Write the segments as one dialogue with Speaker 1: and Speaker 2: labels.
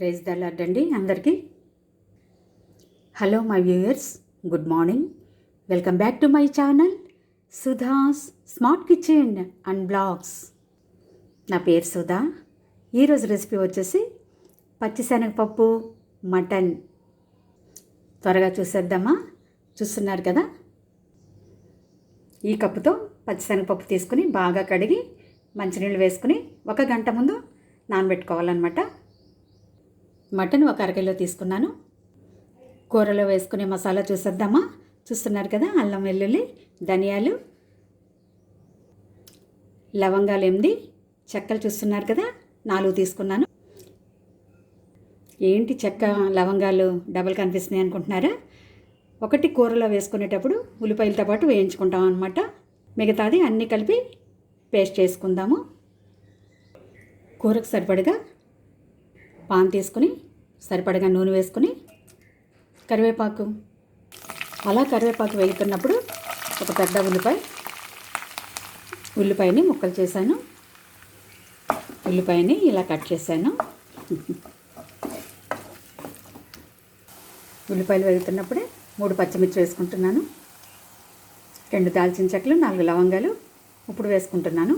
Speaker 1: Praise దలాడ్ అండి అందరికీ. Hello my viewers good morning. Welcome back to my channel Sudha's smart kitchen and vlogs. నా పేరు సుధా. ఈరోజు రెసిపీ వచ్చేసి పచ్చిశనగపప్పు మటన్. త్వరగా చూసేద్దామా? చూస్తున్నారు కదా? ఈ కప్పుతో పచ్చిశనగపప్పు తీసుకుని బాగా కడిగి మంచినీళ్ళు వేసుకుని ఒక గంట ముందు నానబెట్టుకోవాలన్నమాట. మటన్ ఒక అరకిలో తీసుకున్నాను. కూరలో వేసుకునే మసాలా చూసేద్దామా? చూస్తున్నారు కదా అల్లం వెల్లుల్లి ధనియాలు లవంగాలు ఎనిమిది చెక్కలు చూస్తున్నారు కదా నాలుగు తీసుకున్నాను. ఏంటి చెక్క లవంగాలు డబల్ కనిపిస్తున్నాయి అనుకుంటున్నారా? ఒకటి కూరలో వేసుకునేటప్పుడు ఉల్లిపాయలతో పాటు వేయించుకుంటాం అనమాట మిగతాది అన్నీ కలిపి పేస్ట్ చేసుకుందాము. కూరకు సరిపడగా పాన్ తీసుకుని సరిపడగా నూనె వేసుకుని కరివేపాకు అలా కరివేపాకు వేగుతున్నప్పుడు ఒక పెద్ద ఉల్లిపాయ ఉల్లిపాయని ముక్కలు చేశాను. ఉల్లిపాయని ఇలా కట్ చేశాను. ఉల్లిపాయలు వేగుతున్నప్పుడే మూడు పచ్చిమిర్చి వేసుకుంటున్నాను. రెండు దాల్చిన చెక్కలు నాలుగు లవంగాలు ఇప్పుడు వేసుకుంటున్నాను.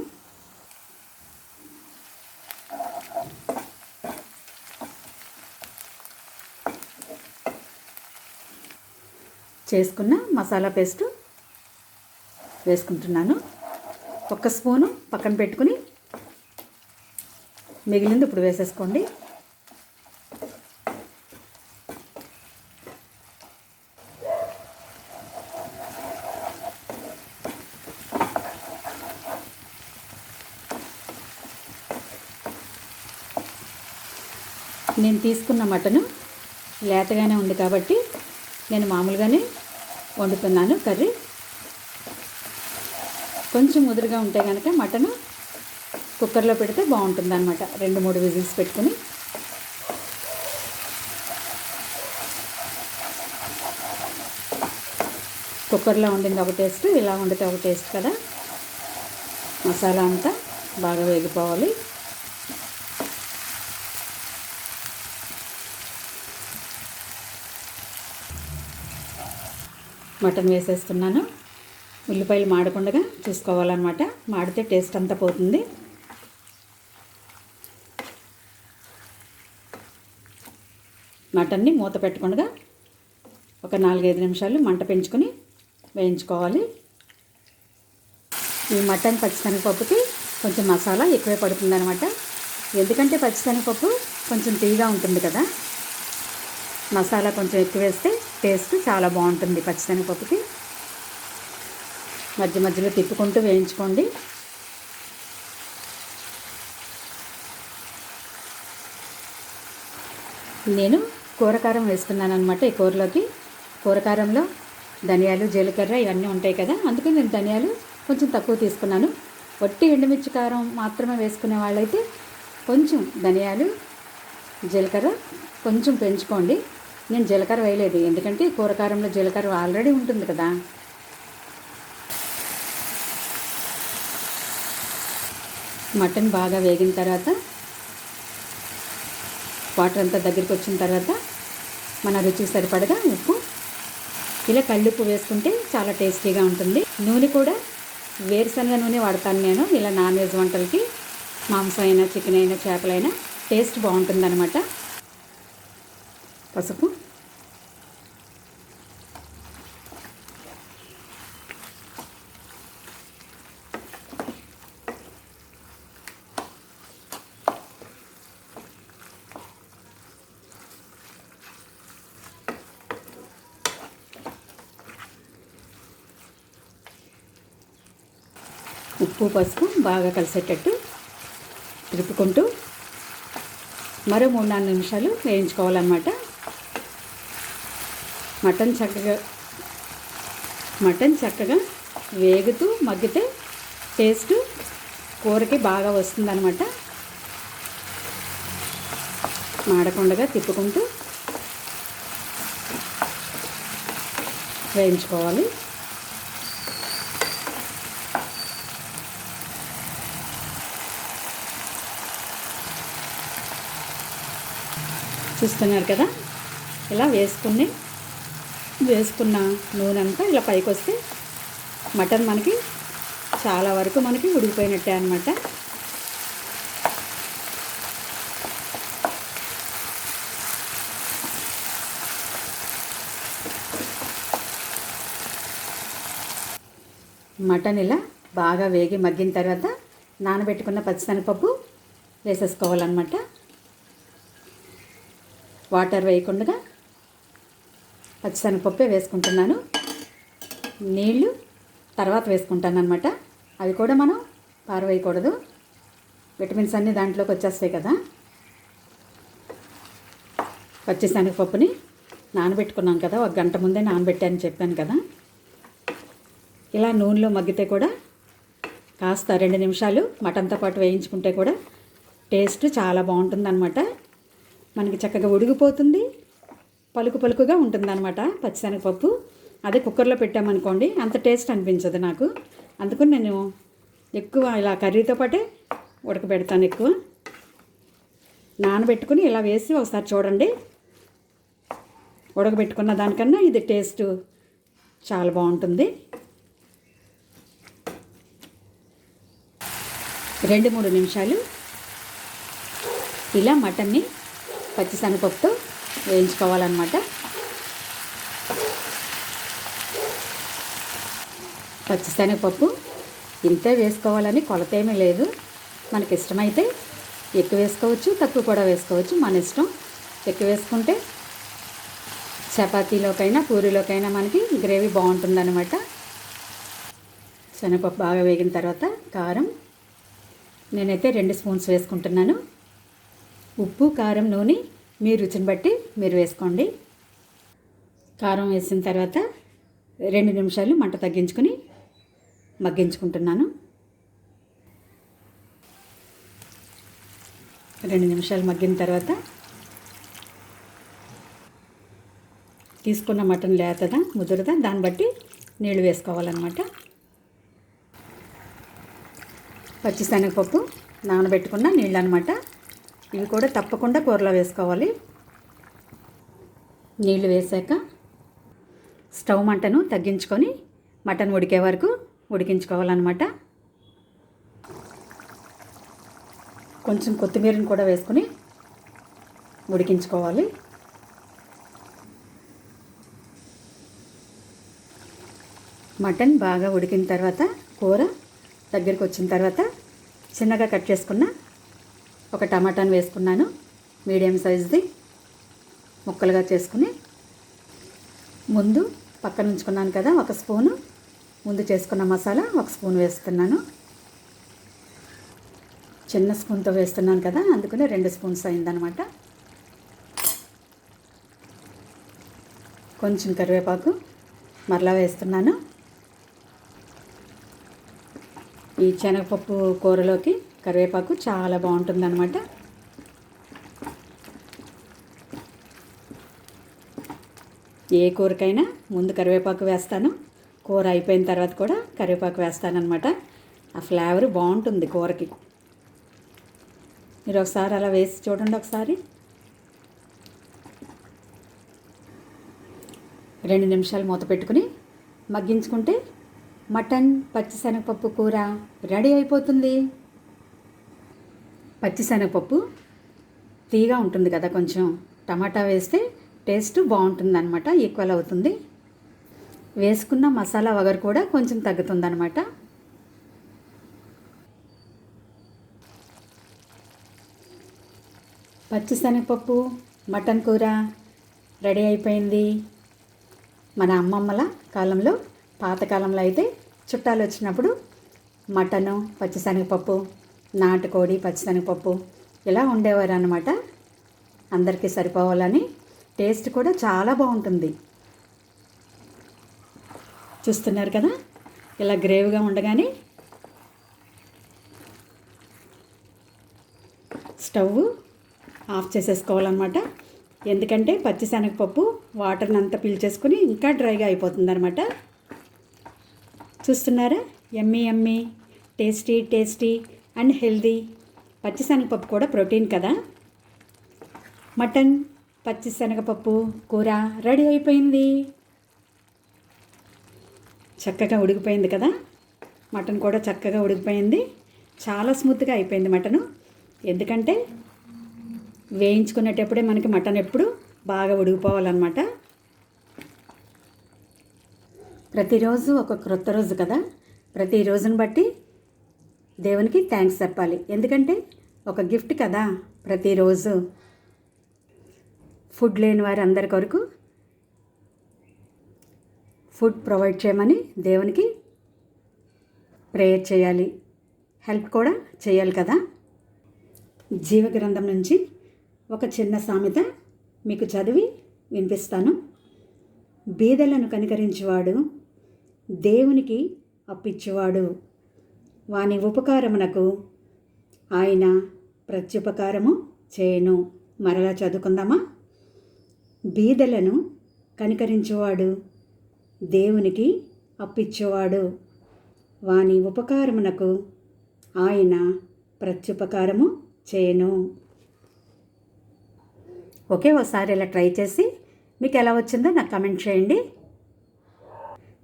Speaker 1: చేసుకున్న మసాలా పేస్టు వేసుకుంటున్నాను. ఒక స్పూను పక్కన పెట్టుకుని మిగిలింది ఇప్పుడు వేసేసుకోండి. నేను తీసుకున్న మటను లేతగానే ఉంది కాబట్టి నేను మామూలుగానే వండుతున్నాను కర్రీ. కొంచెం ముదురుగా ఉంటే కనుక మటను కుక్కర్లో పెడితే బాగుంటుంది అనమాట రెండు మూడు విజిల్స్ పెట్టుకుని. కుక్కర్లో వండింది ఒక టేస్ట్ ఇలా వండితే ఒక టేస్ట్ కదా. మసాలా అంతా బాగా వేగిపోవాలి. మటన్ వేసేస్తున్నాను. ఉల్లిపాయలు మాడకుండా చూసుకోవాలన్నమాట. మాడితే టేస్ట్ అంతా పోతుంది. మటన్ని మూత పెట్టకుండా ఒక నాలుగైదు నిమిషాలు మంట పెంచుకొని వేయించుకోవాలి. ఈ మటన్ పచ్చిశనగపప్పుకి కొంచెం మసాలా ఎక్కువే పడుతుంది అనమాట ఎందుకంటే పచ్చిశనగపప్పు కొంచెం తీగా ఉంటుంది కదా. మసాలా కొంచెం ఎక్కువ వేస్తే టేస్ట్ చాలా బాగుంటుంది పచ్చిశనగపప్పుకి. మధ్య మధ్యలో తిప్పుకుంటూ వేయించుకోండి. నేను కూరకారం వేసుకున్నాను అనమాట ఈ కూరలోకి. కూరకారంలో ధనియాలు జీలకర్ర ఇవన్నీ ఉంటాయి కదా అందుకే నేను ధనియాలు కొంచెం తక్కువ తీసుకున్నాను. వట్టి ఎండుమిర్చి కారం మాత్రమే వేసుకునే వాళ్ళైతే కొంచెం ధనియాలు జీలకర్ర కొంచెం పెంచుకోండి. నేను జీలకర్ర వేయలేదు. ఎందుకంటే కూరకారంలో జీలకర్ర ఆల్రెడీ ఉంటుంది కదా. మటన్ బాగా వేగిన తర్వాత వాటర్ అంతా దగ్గరికి వచ్చిన తర్వాత మన రుచికి సరిపడగా ఉప్పు. ఇలా కళ్ళుప్పు వేసుకుంటే చాలా టేస్టీగా ఉంటుంది. నూనె కూడా వేరుశనగ నూనె వాడతాను నేను. ఇలా నాన్ వెజ్ వంటలకి మాంసం అయినా చికెన్ అయినా చేపలైనా టేస్ట్ బాగుంటుందన్నమాట. పసుపు. ఉప్పు పసుపు బాగా కలిసేటట్టు తిప్పుకుంటూ మరో మూడు నాలుగు నిమిషాలు వేయించుకోవాలన్నమాట. మటన్ చక్కగా మటన్ చక్కగా వేగుతూ మగ్గితే టేస్ట్ కూరకి బాగా వస్తుందన్నమాట. మాడకుండగా తిప్పుకుంటూ వేయించుకోవాలి. చూస్తున్నారు కదా? ఇలా వేసుకుని వేసుకున్న నూనె అంతా ఇలా పైకి వస్తే మటన్ మనకి చాలా వరకు మనకి ఉడికిపోయినట్టే అనమాట మటన్ ఇలా బాగా వేగి మగ్గిన తర్వాత నానబెట్టుకున్న పచ్చిశనగపప్పు వేసేసుకోవాలన్నమాట. వాటర్ వేయకుండా పచ్చిశనగపప్పే వేసుకుంటున్నాను. నీళ్ళు తర్వాత వేసుకుంటాను అనమాట అవి కూడా మనం పారవేయకూడదు. విటమిన్స్ అన్నీ దాంట్లోకి వచ్చేస్తాయి కదా. పచ్చిశనగపప్పుని నానబెట్టుకున్నాం కదా. ఒక గంట ముందే నానబెట్టాను చెప్పాను కదా. ఇలా నూనెలో మగ్గితే కూడా కాస్త రెండు నిమిషాలు మటన్తో పాటు వేయించుకుంటే కూడా టేస్ట్ చాలా బాగుంటుందన్నమాట. మనకి చక్కగా ఉడిగిపోతుంది. పలుకు పలుకుగా ఉంటుందన్నమాట పచ్చిశనగపప్పు. అదే కుక్కర్లో పెట్టామనుకోండి అంత టేస్ట్ అనిపించదు నాకు. అందుకని నేను ఎక్కువ ఇలా కర్రీతో పాటే ఉడకబెడతాను ఎక్కువ. నానబెట్టుకుని ఇలా వేసి ఒకసారి చూడండి. ఉడకబెట్టుకున్న దానికన్నా ఇది టేస్ట్ చాలా బాగుంటుంది. రెండు మూడు నిమిషాలు. ఇలా మటన్ని పచ్చిశనగపప్పుతో వేయించుకోవాలన్నమాట. పచ్చిశనగపప్పు ఇంతే వేసుకోవాలని కొలత ఏమీ లేదు. మనకి ఇష్టమైతే ఎక్కువ వేసుకోవచ్చు తక్కువ కూడా వేసుకోవచ్చు. మన ఇష్టం ఎక్కువ వేసుకుంటే చపాతీలోకైనా పూరీలోకైనా మనకి గ్రేవీ బాగుంటుందన్నమాట. శనగపప్పు బాగా వేగిన తర్వాత కారం. నేనైతే రెండు స్పూన్స్ వేసుకుంటున్నాను. ఉప్పు కారం నూనె మీ రుచిని బట్టి మీరు వేసుకోండి. కారం వేసిన తర్వాత రెండు నిమిషాలు మంట తగ్గించుకొని మగ్గించుకుంటున్నాను. రెండు నిమిషాలు మగ్గిన తర్వాత తీసుకున్న మటన్ లేతదా ముదురుదా దాన్ని బట్టి నీళ్ళు వేసుకోవాలన్నమాట. పచ్చిశనగపప్పు నానబెట్టుకున్న నీళ్ళు అనమాట ఇవి కూడా తప్పకుండా కూరలో వేసుకోవాలి. నీళ్ళు వేసాక స్టవ్ మంటను తగ్గించుకొని మటన్ ఉడికే వరకు ఉడికించుకోవాలన్నమాట. కొంచెం కొత్తిమీరని కూడా వేసుకొని ఉడికించుకోవాలి. మటన్ బాగా ఉడికిన తర్వాత కూర దగ్గరికి వచ్చిన తర్వాత చిన్నగా కట్ చేసుకున్న ఒక టమాటాను వేసుకున్నాను. మీడియం సైజ్ది ముక్కలుగా చేసుకుని ముందు పక్కన ఉంచుకున్నాను కదా ఒక స్పూను. ముందు చేసుకున్న మసాలా ఒక స్పూన్ వేస్తున్నాను. చిన్న స్పూన్తో వేస్తున్నాను కదా అందుకనే రెండు స్పూన్స్ అయిందనమాట. కొంచెం కరివేపాకు మరలా వేస్తున్నాను. ఈ శనగపప్పు కూరలోకి కరివేపాకు చాలా బాగుంటుందన్నమాట. ఏ కూరకైనా ముందు కరివేపాకు వేస్తాను. కూర అయిపోయిన తర్వాత కూడా కరివేపాకు వేస్తానమాట ఆ ఫ్లేవర్ బాగుంటుంది కూరకి. మీరు ఒకసారి అలా వేసి చూడండి ఒకసారి. రెండు నిమిషాలు మూత పెట్టుకుని మగ్గించుకుంటే మటన్ పచ్చిశనగపప్పు కూర రెడీ అయిపోతుంది. పచ్చిశనగపప్పు తీగా ఉంటుంది కదా కొంచెం. టమాటా వేస్తే టేస్ట్ బాగుంటుంది అనమాట ఈక్వల్ అవుతుంది. వేసుకున్న మసాలా వగరు కూడా కొంచెం తగ్గుతుందనమాట పచ్చిశనగపప్పు మటన్ కూర రెడీ అయిపోయింది. మన అమ్మమ్మల కాలంలో పాతకాలంలో అయితే చుట్టాలు వచ్చినప్పుడు మటను పచ్చిశనగపప్పు నాటుకోడి పచ్చిశనగపప్పు ఇలా ఉండేవారు అనమాట అందరికీ సరిపోవాలని టేస్ట్ కూడా చాలా బాగుంటుంది. చూస్తున్నారు కదా? ఇలా గ్రేవ్గా ఉండగానే స్టవ్ ఆఫ్ చేసేసుకోవాలన్నమాట. ఎందుకంటే పచ్చిశనగపప్పు వాటర్ని అంతా పీల్చేసుకుని ఇంకా డ్రైగా అయిపోతుందన్నమాట. చూస్తున్నారా? Yummy yummy tasty tasty and healthy పచ్చిశనగపప్పు కూడా ప్రోటీన్ కదా? మటన్ పచ్చిశనగపప్పు కూర రెడీ అయిపోయింది. చక్కగా ఉడికిపోయింది కదా? మటన్ కూడా చక్కగా ఉడికిపోయింది. చాలా స్మూత్గా అయిపోయింది మటను. ఎందుకంటే వేయించుకునేటప్పుడే మనకి మటన్ ఎప్పుడు బాగా ఉడికిపోవాలన్నమాట. ప్రతిరోజు ఒక క్రొత్త రోజు కదా? ప్రతి రోజుని బట్టి దేవునికి థ్యాంక్స్ చెప్పాలి. ఎందుకంటే ఒక గిఫ్ట్ కదా ప్రతిరోజు. ఫుడ్ లేని వారి అందరి కొరకు ఫుడ్ ప్రొవైడ్ చేయమని దేవునికి ప్రేయర్ చేయాలి. హెల్ప్ కూడా చేయాలి కదా. జీవగ్రంథం నుంచి ఒక చిన్న సామెత మీకు చదివి వినిపిస్తాను. బీదలను కనికరించేవాడు దేవునికి అప్పిచ్చువాడు. వాని ఉపకారమునకు ఆయన ప్రత్యుపకారము చేయను. మరలా చదువుకుందామా? బీదలను కనికరించువాడు దేవునికి అప్పిచ్చేవాడు. వాని ఉపకారమునకు ఆయన ప్రత్యుపకారము చేయను. ఓకే ఒకసారి ఇలా ట్రై చేసి మీకు ఎలా వచ్చిందో నాకు కమెంట్ చేయండి.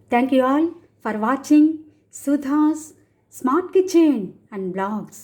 Speaker 1: Thank you all for watching. Sudha's smart kitchen and vlogs